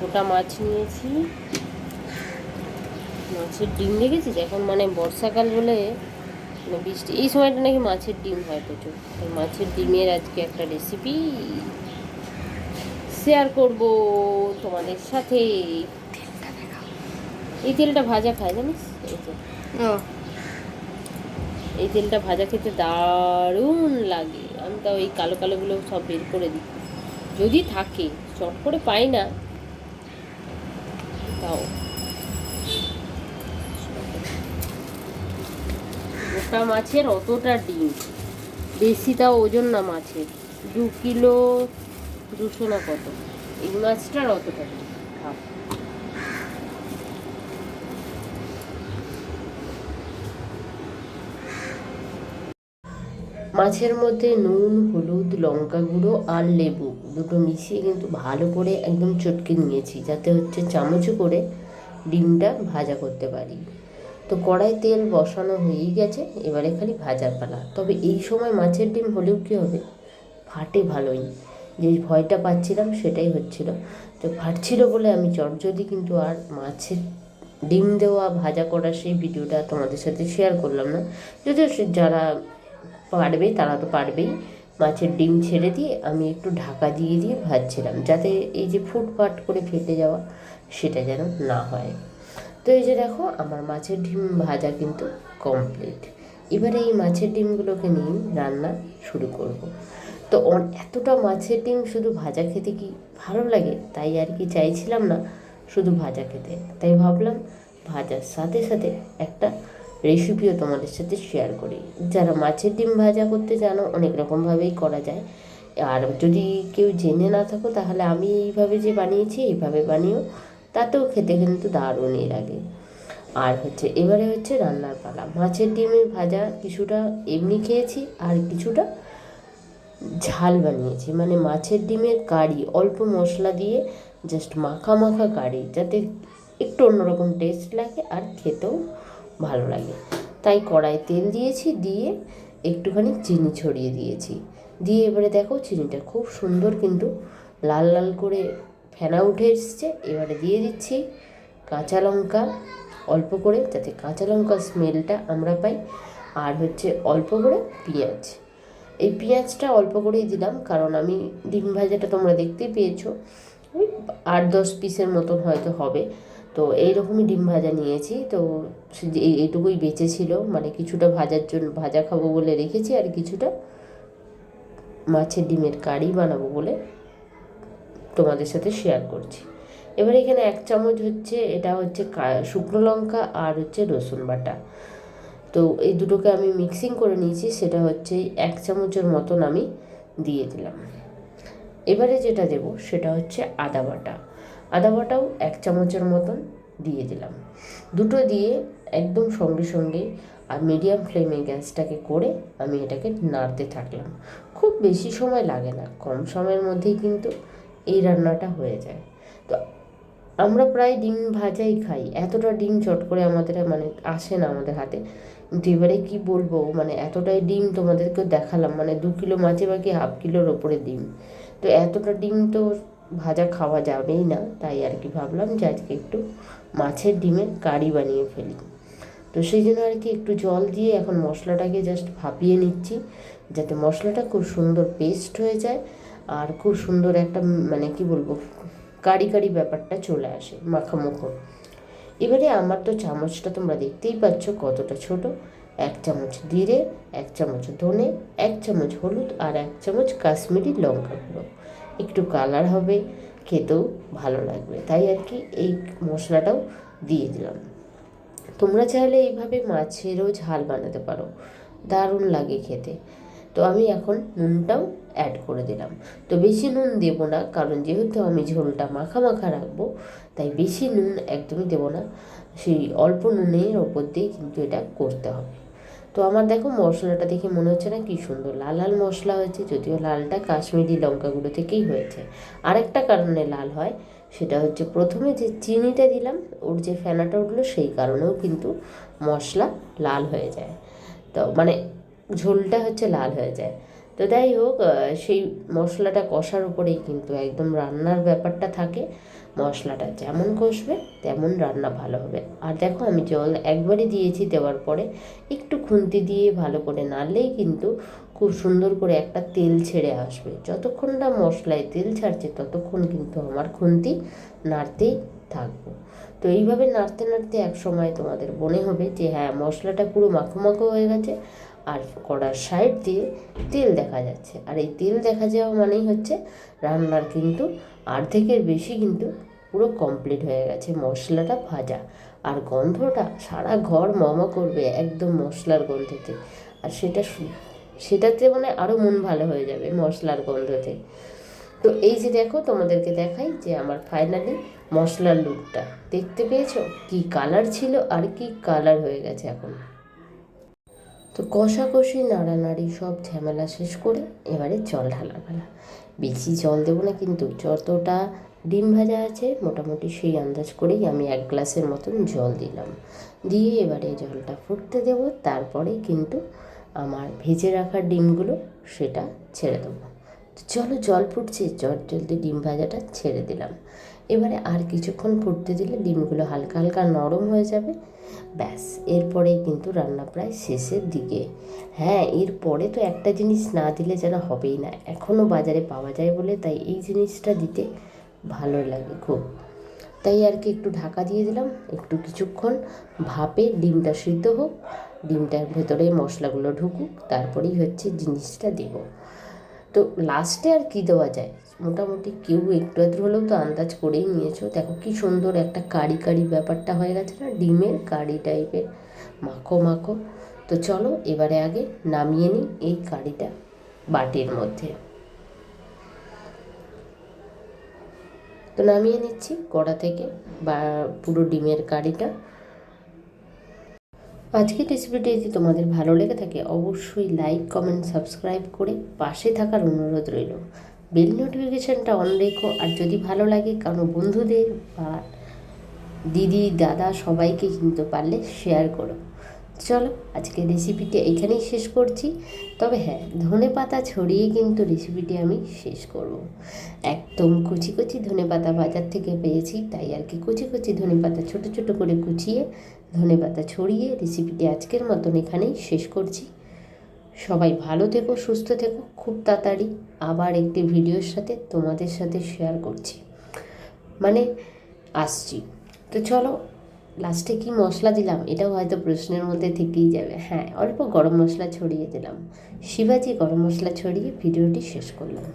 গোটা মাছ নিয়েছি। মাছের ডিম দেখেছিস? এখন মানে বর্ষাকাল বলে মানে বৃষ্টি এই সময়টা নাকি মাছের ডিম হয় প্রচুর। তাই মাছের ডিমের আজকে একটা রেসিপি শেয়ার করব তোমাদের সাথে। এই তেলটা ভাজা খায় জানিস? এই তেলটা ভাজা খেতে দারুণ লাগে। আমি তাও এই কালো কালোগুলো সব বের করে দিই। যদি থাকে চট করে পাই না তাও গোটা মাছের অতটা ডিম। বেশি তাও ওজন না মাছের। দু কিলো দুশো না কত। এই মাছটার অতটা ডিম। মাছের মধ্যে নুন, হলুদ, লঙ্কা গুঁড়ো আর লেবু দুটো মিশিয়ে কিন্তু ভালো করে একদম চটকে নিয়েছি, যাতে হচ্ছে চামচে করে ডিমটা ভাজা করতে পারি। তো কড়াই তেল বসানো হয়েই গেছে, এবারে খালি ভাজার পালা। তবে এই সময় মাছের ডিম হলেও কী হবে? ফাটে ভালোই। যে ভয়টা পাচ্ছিলাম সেটাই হচ্ছিল। তো ফাটছিল বলে আমি চটজলদি কিন্তু আর মাছের ডিম দেওয়া, ভাজা করার সেই ভিডিওটা তোমাদের সাথে শেয়ার করলাম না। যদিও যারা পারবে, তারা তো পারবেই মাছের ডিম ছেড়ে দিয়ে আমি একটু ঢাকা দিয়ে দিয়ে ভাজছিলাম যাতে এই যে ফুটফাট করে ফেটে যাওয়া সেটা যেন না হয়। তো এই যে দেখো, আমার মাছের ডিম ভাজা কিন্তু কমপ্লিট এবারে এই মাছের ডিমগুলোকে নিয়ে রান্না শুরু করব। তো এতটা মাছের ডিম শুধু ভাজা খেতে কি ভালো লাগে? তাই আর কি চাইছিলাম না শুধু ভাজা খেতে। তাই ভাবলাম, ভাজার সাথে সাথে একটা রেসিপিও তোমাদের সাথে শেয়ার করি। যারা মাছের ডিম ভাজা করতে জানো, অনেক রকমভাবেই করা যায়। আর যদি কেউ জেনে না থাকো, তাহলে আমি এইভাবে যে বানিয়েছি, এইভাবে বানিয়েও তাতেও খেতে কিন্তু দারুণই লাগে। আর হচ্ছে, এবারে হচ্ছে রান্নার পালা। মাছের ডিমের ভাজা কিছুটা এমনি খেয়েছি, আর কিছুটা ঝাল বানিয়েছি। মানে মাছের ডিমের কারি, অল্প মশলা দিয়ে জাস্ট মাখা মাখা কারি, যাতে একটু অন্যরকম টেস্ট লাগে আর খেতেও ভালো লাগে। তাই কড়াই তেল দিয়েছি, দিয়ে একটুখানি চিনি ছড়িয়ে দিয়েছি। দিয়ে এবারে দেখো চিনিটা খুব সুন্দর কিন্তু লাল লাল করে ফেনা উঠে এসছে। এবারে দিয়ে দিচ্ছি কাঁচা লঙ্কা, অল্প করে যাতে কাঁচা লঙ্কার স্মেলটা আমরা পাই। আর হচ্ছে অল্প করে পেঁয়াজ। এই পেঁয়াজটা অল্প করেই দিলাম, কারণ আমি ডিম ভাজাটা তোমরা দেখতেই পেয়েছ। ওই আট দশ পিসের মতন হয়তো হবে। তো এইরকমই ডিম ভাজা নিয়েছি। তো এই- এইটুকুই বেঁচে ছিল মানে কিছুটা ভাজার জন্য, ভাজা খাব বলে রেখেছি আর কিছুটা মাছের ডিমের কারি বানাবো বলে তোমাদের সাথে শেয়ার করছি। এবার এখানে এক চামচ হচ্ছে, এটা হচ্ছে শুকনো লঙ্কা আর হচ্ছে রসুন বাটা। তো এই দুটোকে আমি মিক্সিং করে নিয়েছি, সেটা হচ্ছে এক চামচের মতন আমি দিয়ে দিলাম। এবারে যেটা দেব, সেটা হচ্ছে আদা বাটা। আদা বাটাও এক চামচের মতন দিয়ে দিলাম। দুটো দিয়ে একদম সঙ্গে সঙ্গে আর মিডিয়াম ফ্লেমে গ্যাসটাকে করে আমি এটাকে নাড়তে থাকলাম। খুব বেশি সময় লাগে না, কম সময়ের মধ্যেই কিন্তু এই রান্নাটা হয়ে যায়। তো আমরা প্রায় ডিম ভাজাই খাই, এতটা ডিম চট করে আমাদের মানে আসে না আমাদের হাতে। কিন্তু এবারে কী বলব মানে এতটাই ডিম তোমাদেরকে দেখালাম মানে দু কিলো মাঝে বাকি হাফ কিলোর ওপরে ডিম। তো এতটা ডিম তো ভাজা খাওয়া যাবেই না, তাই আর কি ভাবলাম যে আজকে একটু মাছের ডিমের কারি বানিয়ে ফেলি। তো সেই জন্য আর কি একটু জল দিয়ে এখন মশলাটাকে জাস্ট ভাপিয়ে নিচ্ছি, যাতে মশলাটা খুব সুন্দর পেস্ট হয়ে যায় আর খুব সুন্দর একটা মানে কি বলব, কারি কারি ব্যাপারটা চলে আসে মাখামুখো। এবারে আমার তো চামচটা তোমরা দেখতেই পাচ্ছ কতটা ছোট। এক চামচ জিরে, এক চামচ ধনে, এক চামচ হলুদ আর এক চামচ কাশ্মীরি লঙ্কা গুঁড়ো। একটু কালার হবে, খেতেও ভালো লাগবে। তাই আর কি এই মশলাটাও দিয়ে দিলাম। তোমরা চাইলে এইভাবে মাছেরও ঝাল বানাতে পারো। দারুণ লাগে খেতে। তো আমি এখন নুনটাও অ্যাড করে দিলাম। তো বেশি নুন দেবো না, কারণ যেহেতু আমি ঝোলটা মাখা মাখা রাখব, তাই বেশি নুন একদমই দেবো না। সেই অল্প নুনের ওপর দিয়ে কিন্তু এটা করতে হবে। তো আমার দেখো মশলাটা দেখে মনে হচ্ছে না কি সুন্দর, লাল লাল মশলা হয়েছে, যদিও লালটা কাশ্মীরি লঙ্কাগুলো থেকেই হয়েছে। আরেকটা কারণে লাল হয়, সেটা হচ্ছে প্রথমে যে চিনিটা দিলাম, ওর যে ফেনাটা উঠল সেই কারণেও কিন্তু মশলা লাল হয়ে যায়। তো মানে ঝোলটা হচ্ছে লাল হয়ে যায়। তো যাই হোক সেই মশলাটা কষার উপরেই কিন্তু একদম রান্নার ব্যাপারটা থাকে। মশলাটা যেমন কষবে, তেমন রান্না ভালো হবে। আর দেখো, আমি জল একবারই দিয়েছি দেওয়ার পরে, একটু খুন্তি দিয়ে ভালো করে নাড়লেই কিন্তু খুব সুন্দর করে একটা তেল ছেড়ে আসবে। যতক্ষণ না মশলায় তেল ছাড়ছে, ততক্ষণ কিন্তু আমার খুন্তি নাড়তেই থাকব। তো এইভাবে নাড়তে নাড়তে এক সময় তোমাদের মনে হবে যে হ্যাঁ মশলাটা পুরো মাখো মাখো হয়ে গেছে। আর কড়ার সাইড দিয়ে তেল দেখা যাচ্ছে। আর এই তেল দেখা যাওয়া মানেই হচ্ছে রান্নার কিন্তু অর্ধেকের বেশি কিন্তু পুরো কমপ্লিট হয়ে গেছে মশলাটা ভাজা। আর গন্ধটা সারা ঘর মমা করবে একদম মশলার গন্ধতে। আর সেটা সেটাতে মানে আরও মন ভালো হয়ে যাবে মশলার গন্ধতে। তো এই যে দেখো তোমাদেরকে দেখাই যে আমার ফাইনালি মশলার লুকটা দেখতে পেয়েছ? কি কালার ছিল আর কি কালার হয়ে গেছে এখন? তো কষাকষি, নাড়ানাড়ি সব ঝামেলা শেষ করে এবারে জল ঢালা ফেলা বেশি জল দেবো না কিন্তু যতটা ডিম ভাজা আছে মোটামুটি সেই আন্দাজ করেই আমি এক গ্লাসের মতন জল দিলাম। দিয়ে এবারে জলটা ফুটতে দেবো, তারপরে কিন্তু আমার ভেজে রাখা ডিমগুলো সেটা ছেড়ে দেবো। চলো জল ফুটছে জল জলদি ডিম ভাজাটা ছেড়ে দিলাম। এবারে আর কিছুক্ষণ ফুটতে দিলে ডিমগুলো হালকা হালকা নরম হয়ে যাবে। ব্যাস, এরপরেই কিন্তু রান্না প্রায় শেষের দিকে। হ্যাঁ এরপরে তো একটা জিনিস না দিলে যেন হবেই না এখনও বাজারে পাওয়া যায় বলে তাই এই জিনিসটা দিতে ভালো লাগে খুব। তাই আর কি একটু ঢাকা দিয়ে দিলাম, একটু কিছুক্ষণ ভাপে ডিমটা সিদ্ধ হোক, ডিমটার ভেতরে মশলাগুলো ঢুকুক, তারপরেই হচ্ছে জিনিসটা দেব। তো লাস্টে আর কি দেওয়া যায়? মোটামুটি কেউ একটু আধটু হলেও তো আন্দাজ করেই নিয়েছো। দেখো কি সুন্দর একটা কারি কারি ব্যাপারটা হয়ে গেছে না? ডিমের কারি টাইপের মাখো মাখো। তো চলো এবারে আগে নামিয়ে নিই এই কারিটা বাটির মধ্যে। তো নামিয়ে নিচ্ছি কড়া থেকে বা পুরো ডিমের কারিটা। আজকের রেসিপিটি যদি তোমাদের ভালো লেগে থাকে, অবশ্যই লাইক কমেন্ট সাবস্ক্রাইব করে পাশে থাকার অনুরোধ রইল। বেল নোটিফিকেশানটা অন রেখো, আর যদি ভালো লাগে কারণ বন্ধুদের বা দিদি, দাদা সবাইকে কিন্তু পারলে শেয়ার করো। চলো আজকে রেসিপিটি এখানেই শেষ করছি। তবে হ্যাঁ ধনে পাতা ছড়িয়ে কিন্তু রেসিপিটি আমি শেষ করব। একদম কুচি কুচি ধনে পাতা বাজার থেকে পেয়েছি, তাই আর কি কুচি কুচি ধনে পাতা ছোটো ছোটো করে কুচিয়ে ধনে পাতা ছড়িয়ে রেসিপিটি আজকের মতন এখানেই শেষ করছি। সবাই ভালো থেকো, সুস্থ থেকো, খুব তাড়াতাড়ি আবার একটি ভিডিওর সাথে তোমাদের সাথে শেয়ার করছি। মানে আসছি। তো চলো লাস্টে কি মশলা দিলাম? এটাও হয়তো প্রশ্নের মধ্যে থেকেই যাবে। হ্যাঁ অল্প গরম মশলা ছড়িয়ে দিলাম। শিবাজি গরম মশলা ছড়িয়ে ভিডিওটি শেষ করলাম।